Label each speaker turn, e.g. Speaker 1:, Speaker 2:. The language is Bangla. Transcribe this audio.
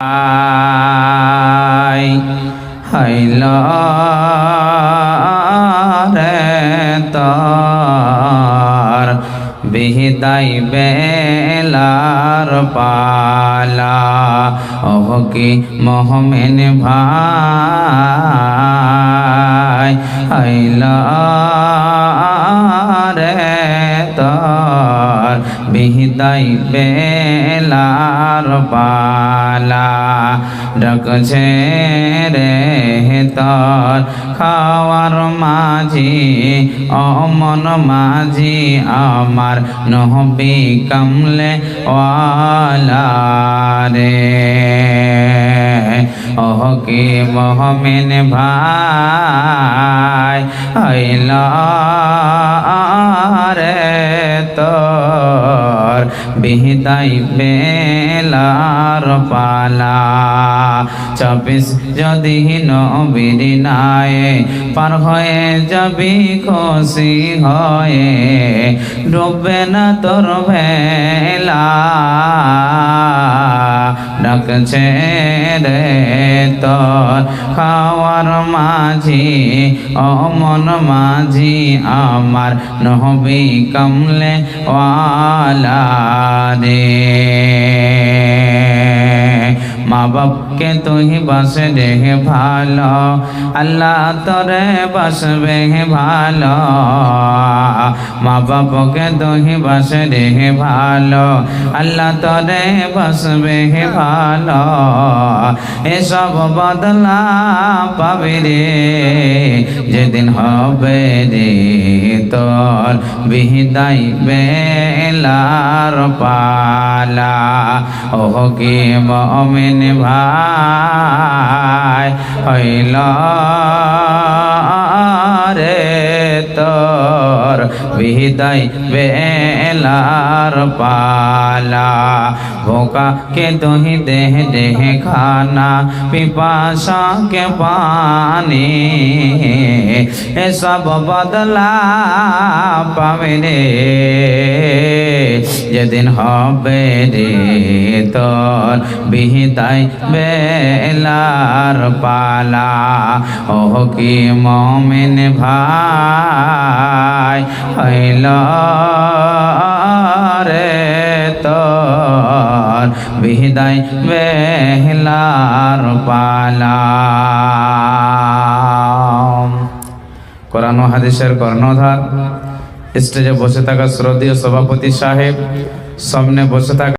Speaker 1: আই হাইল রে তর বিহিদাই বেলার পালা। ওহ কি মোহমেন ভাই হাইল রে তর বিহিদাই বেলার পালা ডাকছে রে তর খাওয়ার মাঝি অমন মাঝি, আমার নহবি কমলে ওয়ালা রে। ওহ কি মোহমেন ভাই আইলা রে তোর বিহিতাই বেলার পালা চব্বিশ যদি নবীর নায়ে পার হয়ে যাবি খুশি হয়ে, ডুববে না তোর ভেলা। ডাকছে ছেড়ে তোর খাওয়ার মাঝি অমন মাঝি আমার নহবি কমলে ওয়ালা রে। মা বাপকে তুই বাসে রেহে ভালো, আল্লাহ তোরে বাসবে ভালো। মা বাপকে তুই বাসে রেহে ভালো, আল্লাহ তোরে বাসবে ভালো। এসব বদলা পাবে রে। যেদিন হবে রে তোর বিহিদাই বেলার পালা। ওহ, কি মমিন ভাই হইল রে তোর বিহিদাই বেলার পালা। ভোকা के तुही देह देह खाना पिपासा के पानी ए सब बदला पावे रे যেদিন হবে রে তোর বিহিতাই বেলার পালা ও কি মমিন ভাই হইল বিহিদাই বেহলার পালা কোরআন হাদিসের কর্ণধার, স্টেজে বসে থাকা শ্রদ্ধীয় সভাপতি সাহেব, সামনে বসে থাকা